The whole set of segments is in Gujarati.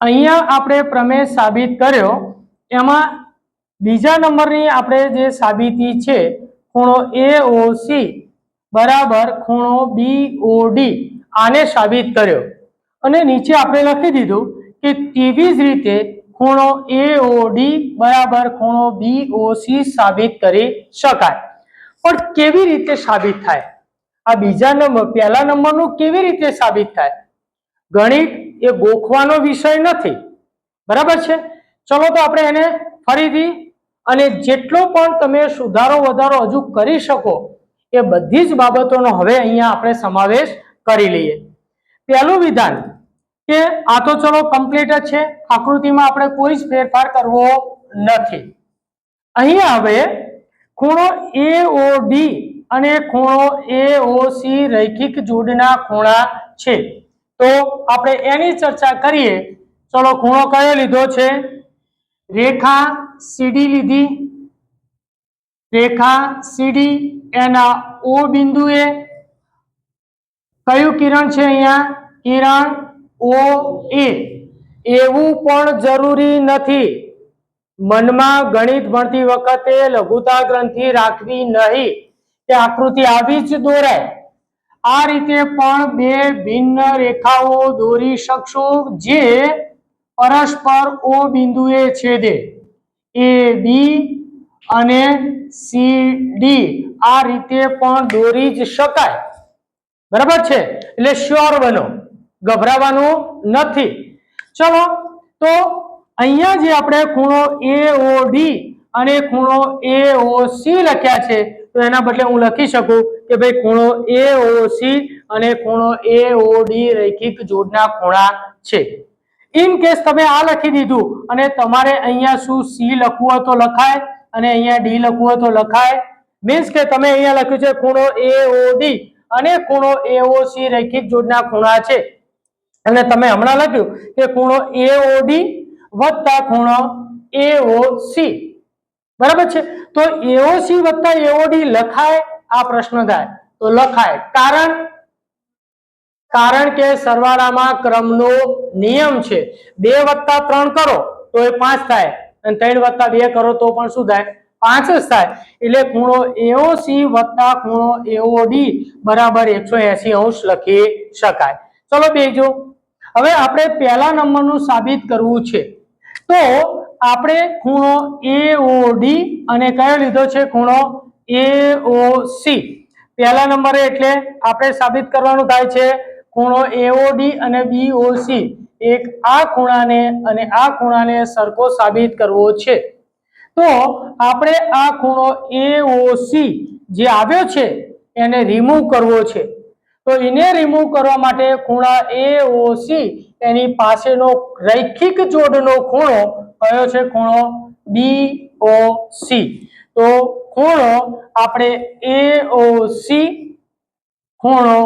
અહીંયા આપણે પ્રમેય સાબિત કર્યો. એમાં બીજા નંબરની આપણે જે સાબિતી છે, ખૂણો એઓસી બરાબર ખૂણો બીઓડી આને સાબિત કર્યો. અને નીચે આપણે લખી દીધું કે તેવી જ રીતે ખૂણો એઓડી બરાબર ખૂણો બીઓસી સાબિત કરી શકાય. પણ કેવી રીતે સાબિત થાય? આ બીજા નંબર, પહેલા નંબરનું કેવી રીતે સાબિત થાય? ગણિત એ ગોખવાનો વિષય નથી. બરાબર છે? ચલો તો આપણે એને ફરીથી અને જેટલો પણ તમે સુધારો વધારો હજુ કરી શકો, એ બધી જ બાબતોનો હવે અહીંયા આપણે સમાવેશ કરી લઈએ. પહેલું વિધાન કે આ તો ચલો કમ્પ્લીટ જ છે, આકૃતિમાં આપણે કોઈ જ ફેરફાર કરવો નથી. અહીંયા હવે ખૂણો એઓડી અને ખૂણો એઓસી રૈખિક જોડના ખૂણા છે. તો આપણે એની ચર્ચા કરીએ. ચલો, ખૂણો કયો લીધો છે? રેખા સીડી લીધી. રેખા સીડી એના ઓ બિંદુએ. કયું કિરણ છે અહીંયા? કિરણ ઓ એ. એવું પણ જરૂરી નથી. મનમાં ગણિત ભણતી વખતે લઘુતા ગ્રંથિ રાખવી નહીં. કે આકૃતિ આવી જ દોરાય. આ રીતે પણ બે ભિન્ન રેખાઓ દોરી શકશો જે પરસ્પર ઓ બિંદુએ છેદે. એ, બી અને સી, ડી આ રીતે પણ દોરી જ શકાય. બરાબર છે? એટલે શ્યોર બનો. ગભરાવાનું નથી. ચલો, તો અહીંયા જે આપણે ખૂણો એઓડી અને ખૂણો એઓસી લખ્યા છે તો એના બદલે હું લખી શકું કે ભાઈ ખૂણો એઓસી અને ખૂણો એઓડી રૈખિક જોડના ખૂણા છે. ઇન કેસ તમે આ લખી દીધું અને તમારે અહીંયા શું સી લખવું હોય તો લખાય અને અહીંયા ડી લખવું હોય તો લખાય. મીન્સ કે તમે અહીંયા લખ્યું છે ખૂણો એઓડી અને ખૂણો એઓસી રૈખિક જોડના ખૂણા છે. અને તમે હમણાં લખ્યું કે ખૂણો એઓડી વત્તા ખૂણો એઓસી બરાબર છે? તો એઓસી વત્તા એઓડી લખાય, આ પ્રશ્ન થાય. તો લખાય, કારણ કારણ કે સરવાળામાં ક્રમનો નિયમ છે. બે વત્તા ત્રણ કરો, તો એ પાંચ થાય. અને ત્રણ વત્તા બે કરો, તો પણ શું થાય? પાંચ જ થાય. એટલે ખૂણો એઓસી વત્તા ખૂણો એઓડી બરાબર એકસો એસી અંશ લખી શકાય. ચલો બેજો. હવે આપણે પહેલા નંબરનું સાબિત કરવું છે. તો આપણે ખૂણો એઓડી અને કયો લીધો છે? ખૂણો એઓસી પહેલા નંબરે એટલે આપણે સાબિત કરવાનું થાય છે ખૂણો એઓડી અને બીઓસી એક આ ખૂણાને અને આ ખૂણાને સરખો સાબિત કરવો છે. તો આપણે આ ખૂણો એઓસી જે આવ્યો છે એને રિમૂવ કરવો છે. તો એને રિમૂવ કરવા માટે ખૂણા એઓસી એની પાસેનો રૈખિક જોડનો ખૂણો કયો છે? ખૂણો બીઓસી તો ખૂણો આપણે એઓસી ખૂણો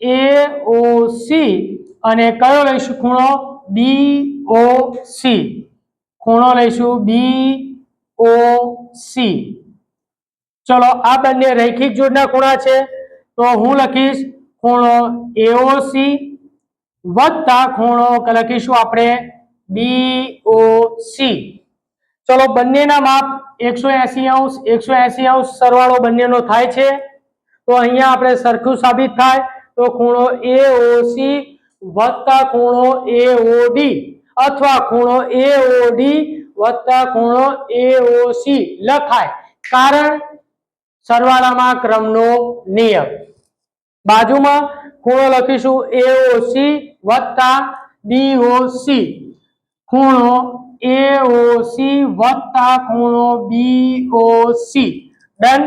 એઓસી અને કયો લઈશું? ખૂણો બીઓસી ખૂણો લઈશું બી ઓ સી ચલો, આ બંને રૈખિક જોડના ખૂણા છે. તો હું લખીશ ખૂણો એઓસી વત્તા ખૂણો લખીશું આપણે બીઓસી ચલો બંનેના માપ એકસો એસી અંશ, એકસો એસી અંશ સરવાળો બંનેનો થાય છે. તો અહીંયા આપણે સરખું સાબિત થાય તો ખૂણો એઓસી વત્તા ખૂણો એઓડી અથવા ખૂણો એઓડી વત્તા ખૂણો એઓસી લખાય. કારણ સરવાળામાં ક્રમનો નિયમ. બાજુમાં ખૂણો લખીશું એઓસી વત્તા બીઓસી ખૂણો એઓસી વત્તા ખૂણો બીઓસી ડન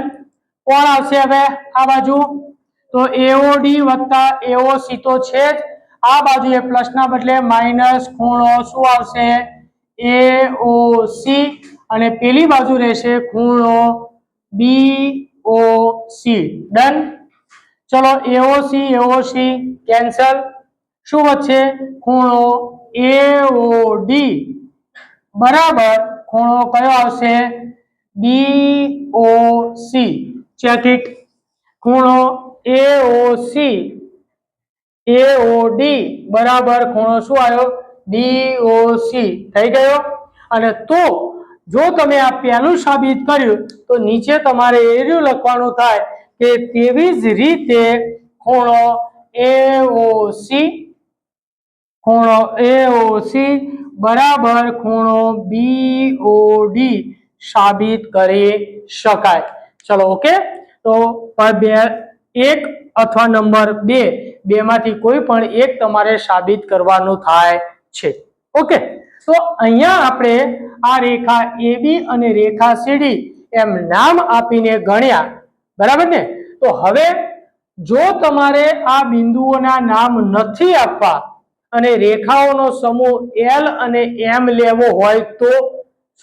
કોણ આવશે હવે આ બાજુ? તો એઓડી વત્તા એઓસી તો છે જ. આ બાજુએ પ્લસના બદલે માઇનસ ખૂણો શું આવશે? એઓસી અને પેલી બાજુ રહેશે ખૂણો બીઓસી ડન ચલો એઓસી એઓસી કેન્સલ. શું વધશે? ખૂણો એઓડી બરાબર, ખૂણો કયો આવશે? BOC check it. ખૂણો એઓસી એઓડી બરાબર, ખૂણો શું આવ્યો? ડીઓસી થઈ ગયો? અને તો, જો તમે આ પહેલું સાબિત કર્યું, તો નીચે તમારે એર્યું લખવાનું થાય. કે તેવી જ રીતે ખૂણો એઓસી ખૂણો એઓસી બરાબર ખૂણો બીઓડી સાબિત કરી શકાય. ચલો, ઓકે? તો બે, એક અથવા નંબર બે, બેમાંથી કોઈ પણ એક તમારે સાબિત કરવાનું થાય છે. ઓકે? તો અહીંયા આપણે આ રેખા એબી અને રેખા સીડી એમ નામ આપીને ગણ્યા. બરાબર ને? તો હવે જો તમારે આ બિંદુઓના નામ નથી આપવા અને રેખાઓનો સમૂહ એલ અને એમ લેવો હોય તો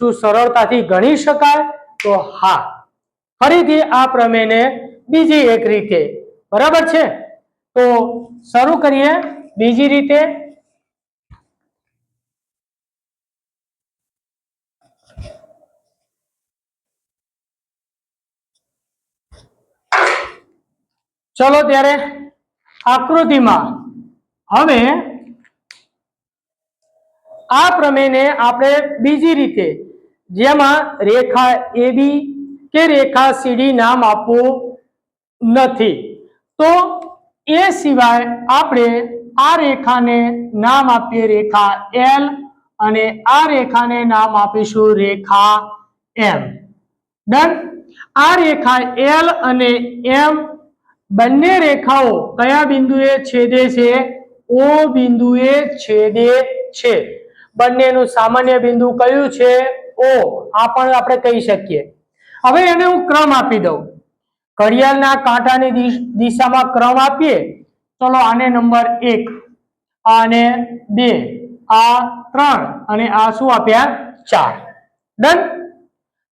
શું સરળતાથી ગણી શકાય? તો હા. ફરીથી આ પ્રમેયને બીજી એક રીતે. બરાબર છે? તો શરૂ કરીએ. બીજી રીતે ચલો ત્યારે આકૃતિમાં હવે આ પ્રમેયને આપણે બીજી રીતે જેમાં રેખા એબી કે રેખા સીડી નામ આપવું નથી. તો એ સિવાય આપણે આ રેખાને નામ આપીએ રેખા એલ અને આ રેખાને નામ આપીશું રેખા એમ. ડન? આ રેખા એલ અને એમ બંને રેખાઓ કયા બિંદુએ છેદે છે? ઓ બિંદુએ છેદે છે. બંનેનું સામાન્ય બિંદુ કયું છે? ઓ. આ પણ આપણે કહી શકીએ. હવે એને હું ક્રમ આપી દઉં. ઘડિયાળના કાંટાની દિશ- દિશામાં ક્રમ આપીએ. ચલો આને નંબર એક, આને બે, આ ત્રણ અને આ શું આપ્યા? ચાર. ડન?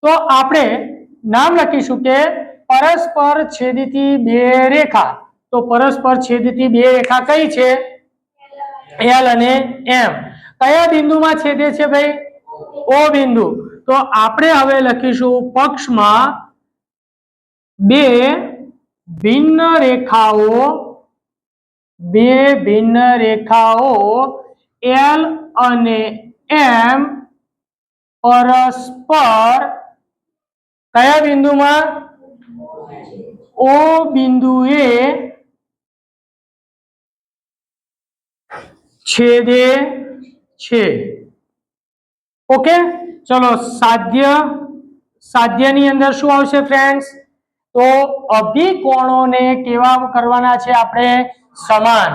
તો આપણે નામ લખીશું કે પરસ્પર છેદતી બે રેખા. તો પરસ્પર છેદતી બે રેખા કઈ છે? એલ અને એમ કયા બિંદુમાં છેદે છે ભાઈ? ઓ બિંદુ. તો આપણે હવે લખીશું પક્ષમાં બે ભિન્ન રેખાઓ, બે ભિન્ન રેખાઓ એલ અને એમ પરસ્પર કયા બિંદુમાં? ઓ બિંદુએ છેદે છે. ઓકે? ચલો સાધ્ય સાધ્યની અંદર શું આવશે ફ્રેન્ડ્સ તો અભિકોણોને કેવા કરવાના છે આપણે? સમાન.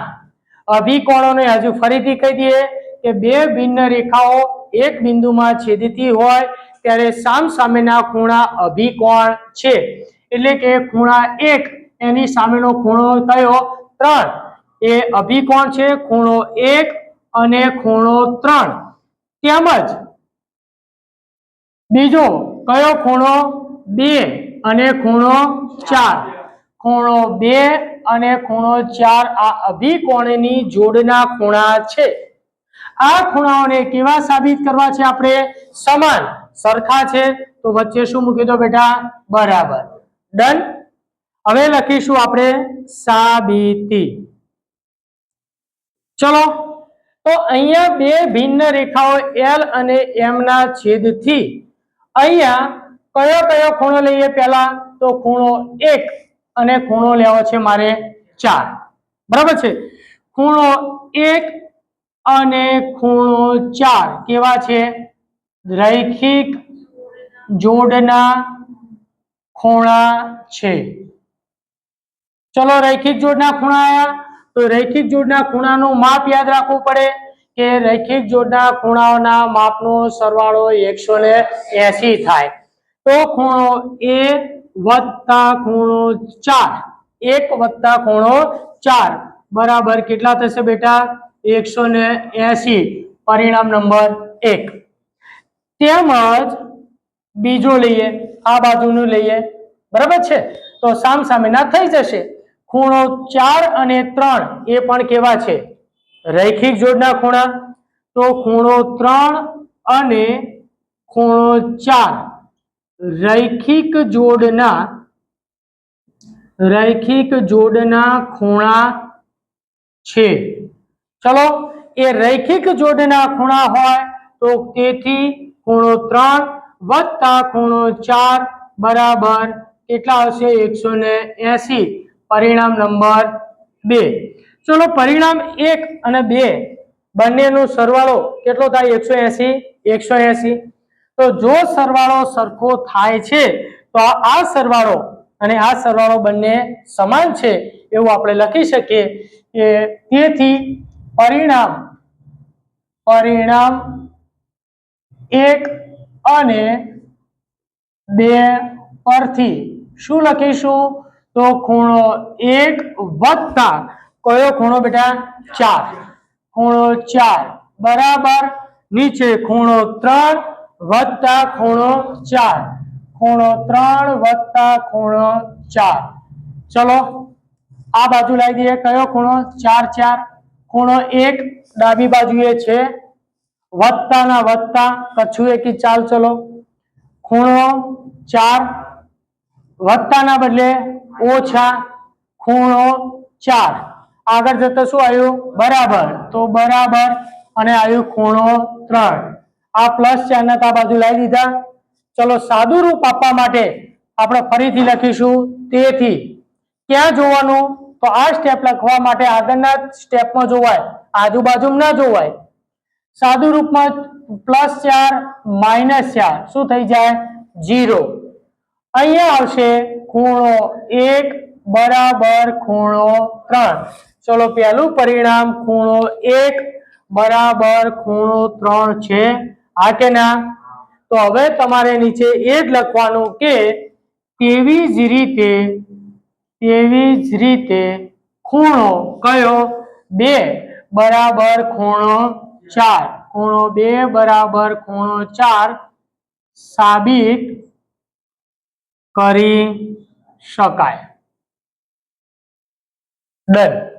અભિકોણોને હજુ ફરીથી કહી દઈએ કે બે ભિન્ન રેખાઓ એક બિંદુમાં છેદતી હોય, ત્યારે સામ સામેના ખૂણા અભિકોણ છે. એટલે કે ખૂણા એક, એની સામેનો ખૂણો કયો? ત્રણ. એ અભિકોણ છે? ખૂણો એક અને ખૂણો ત્રણ. તેમજ બીજો કયો ખૂણો? બે અને ખૂણો ચાર. ખૂણો બે અને ખૂણો ચાર આ અભિકોણની જોડના ખૂણા છે. આ ખૂણાઓને કેવા સાબિત કરવા છે આપણે? સમાન. સરખા છે. તો વચ્ચે શું મૂકી દો બેટા? બરાબર. ડન હવે લખીશું આપણે સાબિતી. ચલો, તો અહીંયા બે ભિન્ન રેખાઓ એલ અને એમ ના છેદથી અહીંયા કયો કયો ખૂણો લઈએ પહેલા? તો ખૂણો એક અને ખૂણો લેવો છે મારે ચાર. બરાબર છે? ખૂણો એક અને ખૂણો ચાર કેવા છે? રૈખિક જોડના ખૂણા છે. ચલો રૈખિક જોડના ખૂણા આયા. તો રૈખિક જોડના ખૂણાનું માપ યાદ રાખવું પડે કે રૈખિક જોડના ખૂણાઓના માપનો સરવાળો એકસો ને એસી થાય. તો ખૂણો એ વત્તા ખૂણો ચાર. એક વત્તા ખૂણો ચાર. બરાબર કેટલા થશે બેટા? એકસો ને એસી. પરિણામ નંબર એક. તેમજ બીજો લઈએ. આ બાજુનું લઈએ. બરાબર છે? તો સામ સામેના થઈ જશે. ખૂણો ચાર અને ત્રણ એ પણ કેવા છે? રૈખિક જોડના ખૂણા. તો ખૂણો ત્રણ અને ખૂણો ચાર. રૈખિક જોડના રૈખિક જોડના ખૂણા છે. ચલો, એ રૈખિક જોડના ખૂણા હોય તો તેથી ખૂણો ત્રણ વત્તા ખૂણો ચાર બરાબર કેટલા આવશે? એકસો ને એસી. પરિણામ નંબર બે. ચલો, પરિણામ એક અને બે બંનેનો સરવાળો કેટલો થાય? એકસો એસી એકસો એસી. તો જો સરવાળો સરખો થાય છે, તો આ સરવાળો અને આ સરવાળો બંને સમાન છે એવું આપણે લખી શકીએ. કે તેથી પરિણામ પરિણામ એક અને બે પરથી શું લખીશું? તો ખૂણો એક વત્તા, કયો ખૂણો બેટા? ચાર. ખૂણો ચાર. બરાબર? નીચે ખૂણો ત્રણ વત્તા ખૂણો ચાર. ખૂણો ત્રણ વત્તા ખૂણો ચાર. ચલો, આ બાજુ લાવી દઈએ. કયો ખૂણો? ચાર ચાર. ખૂણો એક ડાબી બાજુએ છે. વત્તાના વત્તા કચ્છું એકી ચાલ ચલો. ખૂણો ચાર વત્તાના બદલે ઓછા ખૂણો ચાર. આગળ જતા શું આવ્યું? બરાબર. તો બરાબર અને આવ્યું ખૂણો ત્રણ. આ પ્લસ તો આ બાજુ લાવી દીધા. ચલો સાદું રૂપ આપવા માટે આપણે ફરીથી લખીશું તેથી. ક્યાં જોવાનું? તો આ સ્ટેપ લખવા માટે આગળના સ્ટેપમાં જોવાય. આજુબાજુ ના જોવાય. સાદું રૂપમાં પ્લસ ચાર, માઇનસ ચાર. શું થઈ જાય? જીરો અહીંયા આવશે ખૂણો એક બરાબર ખૂણો ત્રણ. ચલો પહેલું પરિણામ ખૂણો એક બરાબર ખૂણો ત્રણ છે. આ કે ના તો હવે તમારે નીચે એ જ લખવાનું કે તેવી જ રીતે, તેવી જ રીતે ખૂણો કયો? બે બરાબર ખૂણો ચાર. ખૂણો બે બરાબર ખૂણો ચાર સાબિત કરી શકાય. ડન.